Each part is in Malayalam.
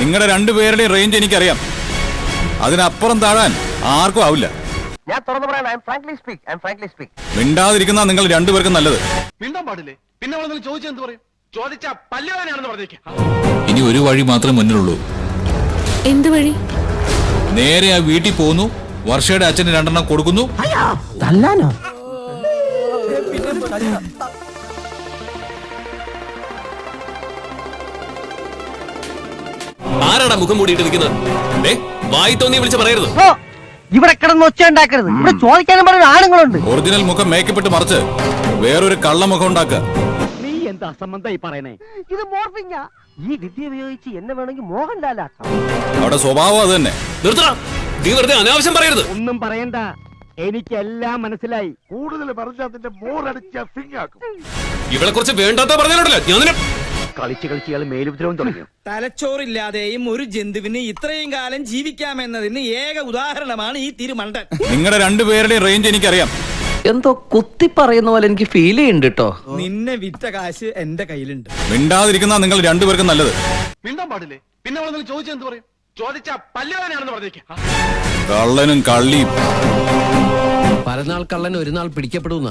നിങ്ങളുടെ രണ്ടുപേരുടെയും റേഞ്ച് എനിക്കറിയാം. അതിനപ്പുറം താഴാൻ ആർക്കും ആവില്ല. ഞാൻ തുറന്നു പറയാൻ I'm frankly speak I'm frankly speak മിണ്ടാതിരിക്കുന്ന നിങ്ങൾ രണ്ടുപേർക്കും നല്ലത്. മിണ്ടാൻ പാടില്ലേ? പിന്നെ അവളെന്തെങ്കിലും ചോദിച്ചാൽ എന്ത് പറയും? ചോദിച്ച പറഞ്ഞേക്കാം. ഇനി ഒരു വഴി മാത്രമേ മുന്നിലുള്ളൂ. എന്ത് വഴി? നേരെ ആ വീട്ടിൽ പോകുന്നു. വർഷയുടെ അച്ഛന് രണ്ടെണ്ണം കൊടുക്കുന്നു. തല്ലാനോ? ആരാടാ മുഖം മൂടിയിട്ട് നിൽക്കുന്നത്? ദേ, വായി തോന്നി വിളിച്ച് പറയരുത്. ഓ ഇവിടെ കിടന്ന് ഒച്ച ഉണ്ടാക്കരുത്. ഇവിടെ ചോദിക്കാനും പറയുന്ന ആണുങ്ങളുണ്ട് ഒറിജിനൽ മുഖം മേക്കപ്പെട്ട് മറിച്ച് വേറൊരു കള്ള മുഖം ഉണ്ടാക്കുക. നീ എന്താ സംബന്ധമായി പറയണേ ഇത് മോർഫിങ്ങാ. ഈ വിദ്യ ഉപയോഗിച്ച് എന്നെ വേണമെങ്കിൽ മോഹൻലാലാക്കാം അവിടെ സ്വഭാവം അത് തന്നെ. നിർത്തടാ. നീ വെറുതെ അനാവശ്യം പറയരുത്. ഒന്നും പറയണ്ട. എനിക്കെല്ലാം മനസ്സിലായി. കൂടുതൽ പറഞ്ഞാൽ അതിന്റെ മോറടിച്ച ഫിങ്ങാക്കും ഇവളെ കുറിച്ച് വേണ്ടാത്ത പറഞ്ഞാലുണ്ടല്ലോ. ഞാൻ കളിച്ച് കളിച്ച് ഇയാൾ മേലുപദ്രവം തുടങ്ങി. തലച്ചോറില്ലാതെയും ഒരു ജന്തുവിന് ഇത്രയും കാലം ജീവിക്കാമെന്നതിന് ഏക ഉദാഹരണമാണ് ഈ തിരുമണ്ടൻ. നിങ്ങളുടെ രണ്ടുപേരുടെയും റേഞ്ച് എനിക്കറിയാം. എന്തോ കുത്തി പറയുന്ന പോലെ എനിക്ക് ഫീൽ ചെയ്യുന്നുണ്ട് കേട്ടോ നിന്നെ വിറ്റ കാശ് എന്റെ കയ്യിലുണ്ട്. മിണ്ടാതിരിക്കുന്ന നിങ്ങൾ രണ്ടുപേർക്കും നല്ലത്. മിണ്ടാൻ പാടില്ലേ? പിന്നെ അവളെന്തെങ്കിലും ചോദിച്ചാൽ എന്ത് പറയും? ചോദിച്ച പല്ലവനാണെന്ന് പറഞ്ഞേക്കാം. കള്ളനും കള്ളിയും പലനാൾ കള്ളൻ ഒരു നാൾ പിടിക്കപ്പെടുന്ന?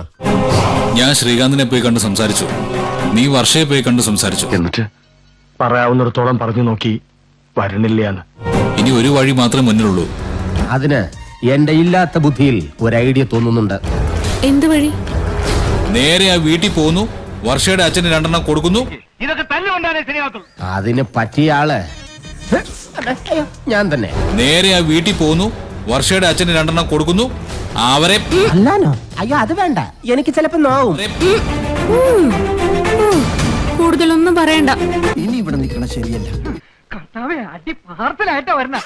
ഞാൻ ശ്രീകാന്തിനെ പോയി കണ്ട് സംസാരിച്ചു. നീ വർഷയെ പോയി കണ്ട് സംസാരിച്ചു. എന്നിട്ട്? പറയാവുന്നിടത്തോളം പറഞ്ഞു നോക്കി വരണില്ല ഇനി ഒരു വഴി മാത്രമേ മുന്നിലുള്ളൂ. അതിന് എന്റെ ഇല്ലാത്ത ബുദ്ധിയിൽ ഒരു ഐഡിയ തോന്നുന്നുണ്ട്. എന്ത് വഴി? നേരെ ആ വീട്ടിൽ പോകുന്നു വർഷയുടെ അച്ഛന് രണ്ടെണ്ണം കൊടുക്കുന്നു. ഇതൊക്കെ തന്നെ ഉണ്ടാനേ ശരിയാകത്തുള്ളൂ അതിന് പറ്റിയ ആൾ ഞാൻ തന്നെ. നേരെ ആ വീട്ടിൽ പോകുന്നു വർഷയുടെ അച്ഛന് രണ്ടെണ്ണം കൊടുക്കുന്നു. അവരെ അല്ലാനോ? അയ്യോ അത് വേണ്ട. എനിക്ക് ചിലപ്പോ നോവും. കൂടുതലൊന്നും പറയണ്ട. ഇനി ഇവിടെ നിൽക്കണ ശരിയല്ല. കർത്താവേ അടി പാർസലായിട്ടാ വരണ